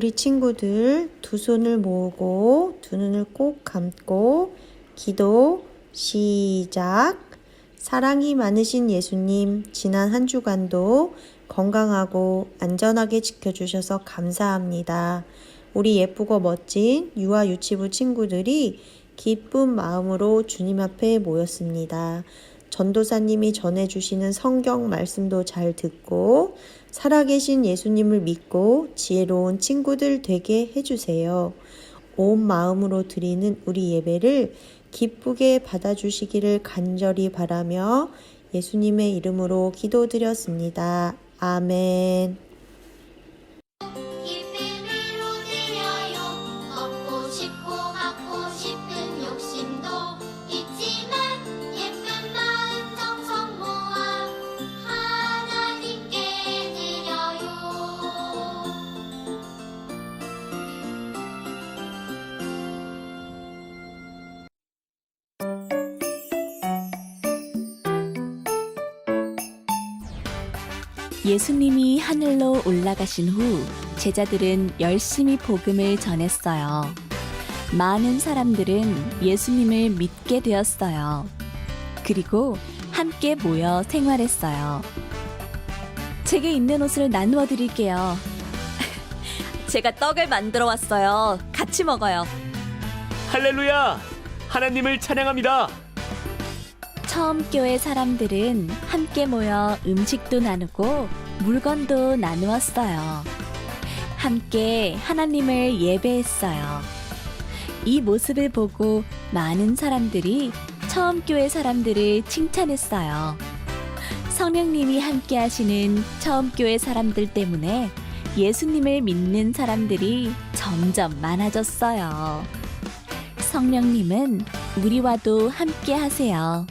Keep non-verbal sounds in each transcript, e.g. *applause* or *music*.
우리 친구들 두 손을 모으고 두 눈을 꼭 감고 기도 시작. 사랑이 많으신 예수님, 지난 한 주간도 건강하고 안전하게 지켜주셔서 감사합니다. 우리 예쁘고 멋진 유아 유치부 친구들이 기쁜 마음으로 주님 앞에 모였습니다. 전도사님이 전해주시는 성경 말씀도 잘 듣고 살아계신 예수님을 믿고 지혜로운 친구들 되게 해주세요. 온 마음으로 드리는 우리 예배를 기쁘게 받아주시기를 간절히 바라며 예수님의 이름으로 기도드렸습니다. 아멘. 하늘로 올라가신 후 제자들은 열심히 복음을 전했어요. 많은 사람들은 예수님을 믿게 되었어요. 그리고 함께 모여 생활했어요. 제게 입는 옷을 나누어 드릴게요. *laughs* 제가 떡을 만들어 왔어요. 같이 먹어요. 할렐루야! 하나님을 찬양합니다. 처음 교회 사람들은 함께 모여 음식도 나누고 물건도 나누었어요. 함께 하나님을 예배했어요. 이 모습을 보고 많은 사람들이 처음 교회 사람들을 칭찬했어요. 성령님이 함께 하시는 처음 교회 사람들 때문에 예수님을 믿는 사람들이 점점 많아졌어요. 성령님은 우리와도 함께 하세요.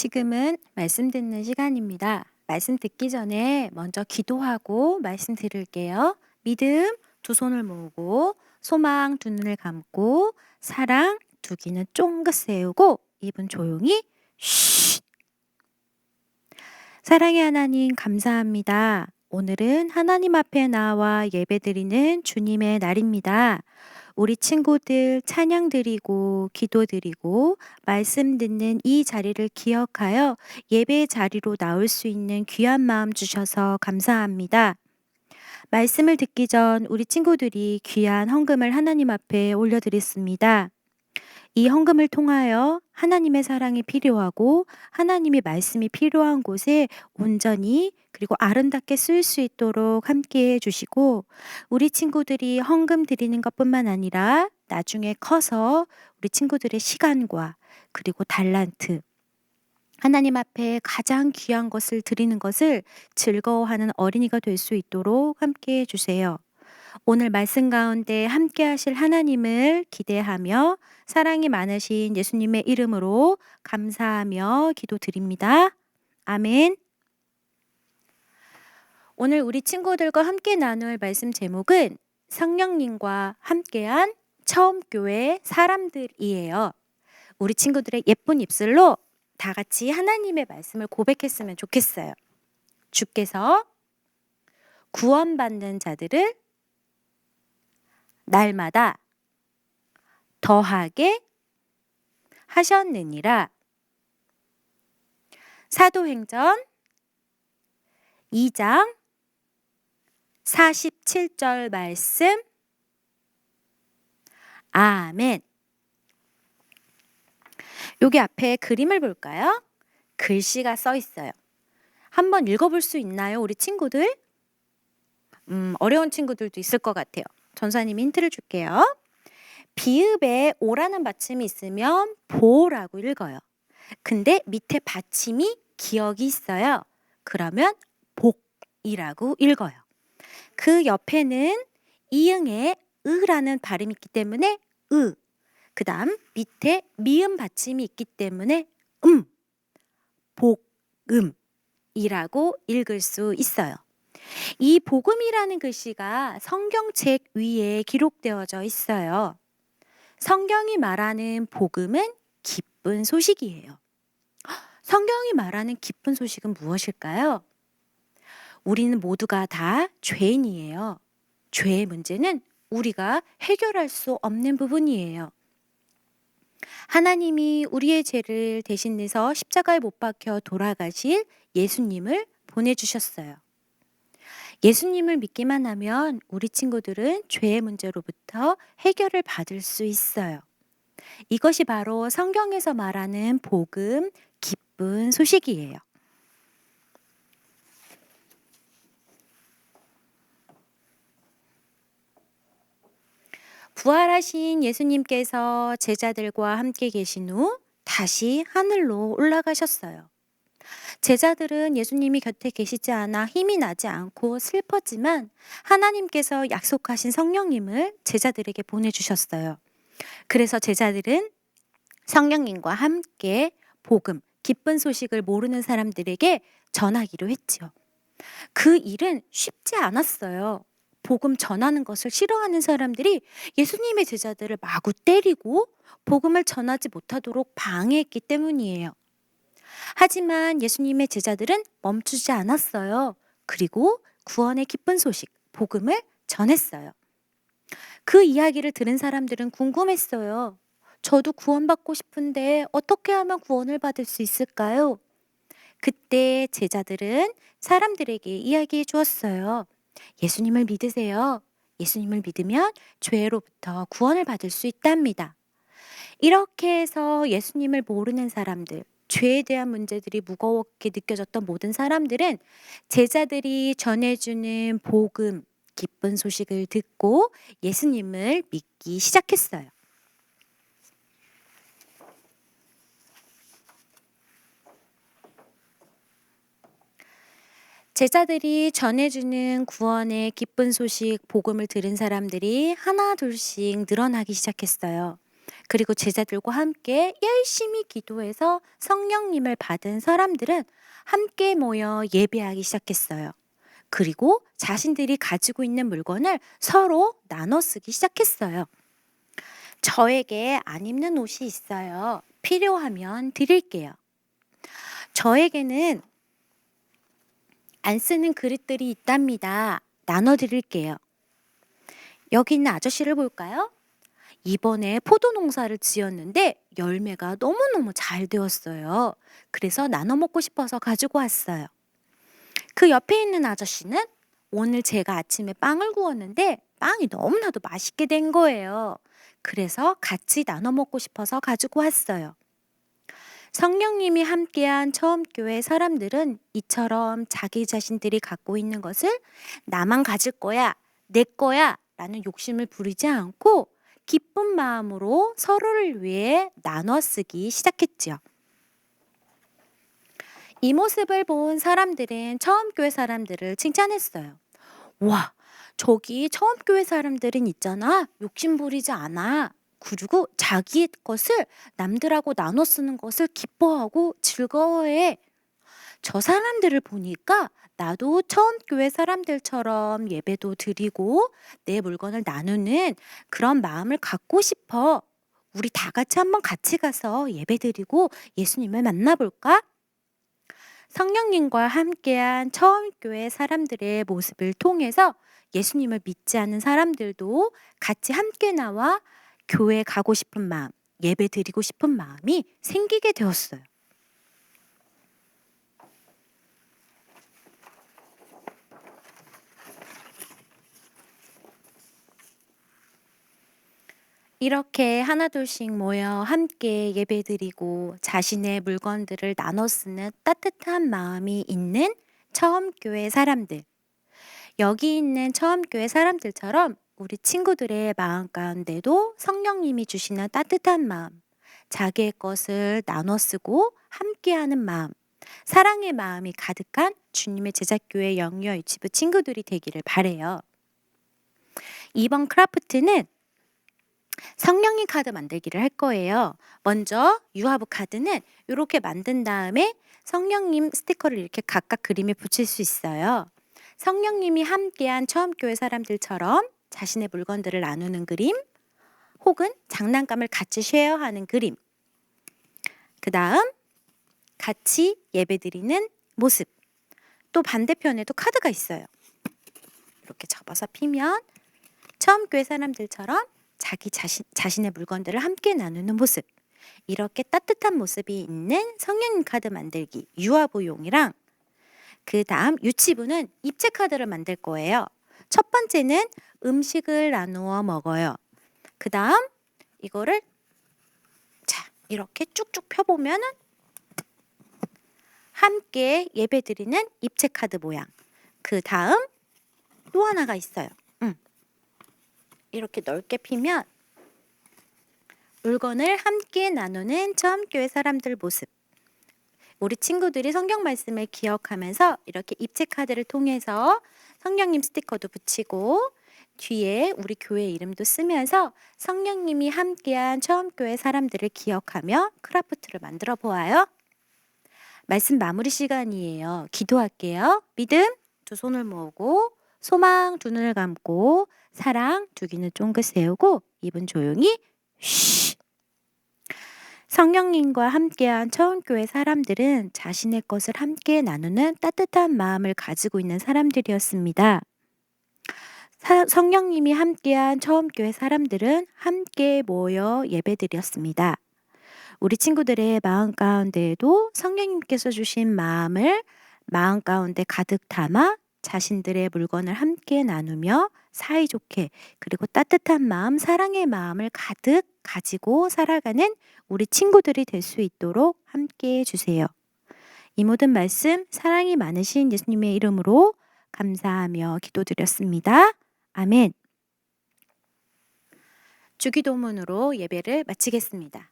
지금은 말씀 듣는 시간입니다. 말씀 듣기 전에 먼저 기도하고 말씀 들을게요. 믿음 두 손을 모으고 소망 두 눈을 감고 사랑 두 귀는 쫑긋 세우고 입은 조용히 쉿. 사랑의 하나님 감사합니다. 오늘은 하나님 앞에 나와 예배드리는 주님의 날입니다. 우리 친구들 찬양 드리고 기도 드리고 말씀 듣는 이 자리를 기억하여 예배 자리로 나올 수 있는 귀한 마음 주셔서 감사합니다. 말씀을 듣기 전 우리 친구들이 귀한 헌금을 하나님 앞에 올려드렸습니다. 이 헌금을 통하여 하나님의 사랑이 필요하고 하나님의 말씀이 필요한 곳에 온전히 그리고 아름답게 쓰일 수 있도록 함께 해주시고 우리 친구들이 헌금 드리는 것뿐만 아니라 나중에 커서 우리 친구들의 시간과 그리고 달란트 하나님 앞에 가장 귀한 것을 드리는 것을 즐거워하는 어린이가 될 수 있도록 함께 해주세요. 오늘 말씀 가운데 함께 하실 하나님을 기대하며 사랑이 많으신 예수님의 이름으로 감사하며 기도드립니다. 아멘. 오늘 우리 친구들과 함께 나눌 말씀 제목은 성령님과 함께한 처음 교회 사람들이에요. 우리 친구들의 예쁜 입술로 다 같이 하나님의 말씀을 고백했으면 좋겠어요. 주께서 구원받는 자들을 날마다 더하게 하셨느니라. 사도행전 2장 47절 말씀. 아멘. 여기 앞에 그림을 볼까요? 글씨가 써 있어요. 한번 읽어볼 수 있나요, 우리 친구들? 음, 어려운 친구들도 있을 것 같아요. 전사님이 힌트를 줄게요. 비읍에 오라는 받침이 있으면 보라고 읽어요. 근데 밑에 받침이 기억이 있어요. 그러면 복이라고 읽어요. 그 옆에는 이응에 으라는 발음이 있기 때문에 으. 그 다음 밑에 미음 받침이 있기 때문에 음. 복음이라고 읽을 수 있어요. 이 복음이라는 글씨가 성경책 위에 기록되어져 있어요. 성경이 말하는 복음은 기쁜 소식이에요. 성경이 말하는 기쁜 소식은 무엇일까요? 우리는 모두가 다 죄인이에요. 죄의 문제는 우리가 해결할 수 없는 부분이에요. 하나님이 우리의 죄를 대신 내서 십자가에 못 박혀 돌아가실 예수님을 보내주셨어요. 예수님을 믿기만 하면 우리 친구들은 죄의 문제로부터 해결을 받을 수 있어요. 이것이 바로 성경에서 말하는 복음, 기쁜 소식이에요. 부활하신 예수님께서 제자들과 함께 계신 후 다시 하늘로 올라가셨어요. 제자들은 예수님이 곁에 계시지 않아 힘이 나지 않고 슬펐지만 하나님께서 약속하신 성령님을 제자들에게 보내주셨어요. 그래서 제자들은 성령님과 함께 복음, 기쁜 소식을 모르는 사람들에게 전하기로 했지요. 그 일은 쉽지 않았어요. 복음 전하는 것을 싫어하는 사람들이 예수님의 제자들을 마구 때리고 복음을 전하지 못하도록 방해했기 때문이에요. 하지만 예수님의 제자들은 멈추지 않았어요. 그리고 구원의 기쁜 소식, 복음을 전했어요. 그 이야기를 들은 사람들은 궁금했어요. 저도 구원받고 싶은데 어떻게 하면 구원을 받을 수 있을까요? 그때 제자들은 사람들에게 이야기해 주었어요. 예수님을 믿으세요. 예수님을 믿으면 죄로부터 구원을 받을 수 있답니다. 이렇게 해서 예수님을 모르는 사람들, 죄에 대한 문제들이 무거웠게 느껴졌던 모든 사람들은 제자들이 전해주는 복음, 기쁜 소식을 듣고 예수님을 믿기 시작했어요. 제자들이 전해주는 구원의 기쁜 소식, 복음을 들은 사람들이 하나 둘씩 늘어나기 시작했어요. 그리고 제자들과 함께 열심히 기도해서 성령님을 받은 사람들은 함께 모여 예배하기 시작했어요. 그리고 자신들이 가지고 있는 물건을 서로 나눠 쓰기 시작했어요. 저에게 안 입는 옷이 있어요. 필요하면 드릴게요. 저에게는 안 쓰는 그릇들이 있답니다. 나눠 드릴게요. 여기 있는 아저씨를 볼까요? 이번에 포도 농사를 지었는데 열매가 너무너무 잘 되었어요. 그래서 나눠 먹고 싶어서 가지고 왔어요. 그 옆에 있는 아저씨는 오늘 제가 아침에 빵을 구웠는데 빵이 너무나도 맛있게 된 거예요. 그래서 같이 나눠 먹고 싶어서 가지고 왔어요. 성령님이 함께한 처음 교회 사람들은 이처럼 자기 자신들이 갖고 있는 것을 나만 가질 거야, 내 거야 라는 욕심을 부리지 않고 기쁜 마음으로 서로를 위해 나눠 쓰기 시작했지요. 이 모습을 본 사람들은 처음 교회 사람들을 칭찬했어요. 와, 저기 처음 교회 사람들은 있잖아. 욕심 부리지 않아. 그리고 자기의 것을 남들하고 나눠 쓰는 것을 기뻐하고 즐거워해. 저 사람들을 보니까 나도 처음 교회 사람들처럼 예배도 드리고 내 물건을 나누는 그런 마음을 갖고 싶어. 우리 다 같이 한번 같이 가서 예배 드리고 예수님을 만나볼까? 성령님과 함께한 처음 교회 사람들의 모습을 통해서 예수님을 믿지 않는 사람들도 같이 함께 나와 교회 가고 싶은 마음, 예배 드리고 싶은 마음이 생기게 되었어요. 이렇게 하나둘씩 모여 함께 예배드리고 자신의 물건들을 나눠 쓰는 따뜻한 마음이 있는 처음 교회 사람들. 여기 있는 처음 교회 사람들처럼 우리 친구들의 마음 가운데도 성령님이 주시는 따뜻한 마음, 자기의 것을 나눠 쓰고 함께하는 마음, 사랑의 마음이 가득한 주님의 제자교회 영유아 유치부 친구들이 되기를 바래요. 이번 크라프트는 성령님 카드 만들기를 할 거예요. 먼저 유아부 카드는 이렇게 만든 다음에 성령님 스티커를 이렇게 각각 그림에 붙일 수 있어요. 성령님이 함께한 처음 교회 사람들처럼 자신의 물건들을 나누는 그림, 혹은 장난감을 같이 쉐어하는 그림. 그 다음 같이 예배드리는 모습. 또 반대편에도 카드가 있어요. 이렇게 접어서 피면 처음 교회 사람들처럼 자기 자신, 자신의 물건들을 함께 나누는 모습. 이렇게 따뜻한 모습이 있는 성령님 카드 만들기 유아부용이랑 그 다음 유치부는 입체 카드를 만들 거예요. 첫 번째는 음식을 나누어 먹어요. 그 다음 이거를 자 이렇게 쭉쭉 펴보면은 함께 예배드리는 입체 카드 모양. 그 다음 또 하나가 있어요. 음. 이렇게 넓게 피면 물건을 함께 나누는 처음 교회 사람들 모습. 우리 친구들이 성경 말씀을 기억하면서 이렇게 입체 카드를 통해서 성령님 스티커도 붙이고 뒤에 우리 교회 이름도 쓰면서 성령님이 함께한 처음 교회 사람들을 기억하며 크라프트를 만들어 보아요. 말씀 마무리 시간이에요. 기도할게요. 믿음 두 손을 모으고 소망 두 눈을 감고 사랑 두 귀는 쫑긋 세우고 입은 조용히 쉬. 성령님과 함께한 처음교회 사람들은 자신의 것을 함께 나누는 따뜻한 마음을 가지고 있는 사람들이었습니다. 사- 성령님이 함께한 처음교회 사람들은 함께 모여 예배드렸습니다. 우리 친구들의 마음 가운데에도 성령님께서 주신 마음을 마음 가운데 가득 담아 자신들의 물건을 함께 나누며 사이좋게 그리고 따뜻한 마음, 사랑의 마음을 가득 가지고 살아가는 우리 친구들이 될 수 있도록 함께 해주세요. 이 모든 말씀 사랑이 많으신 예수님의 이름으로 감사하며 기도드렸습니다. 아멘. 주기도문으로 예배를 마치겠습니다.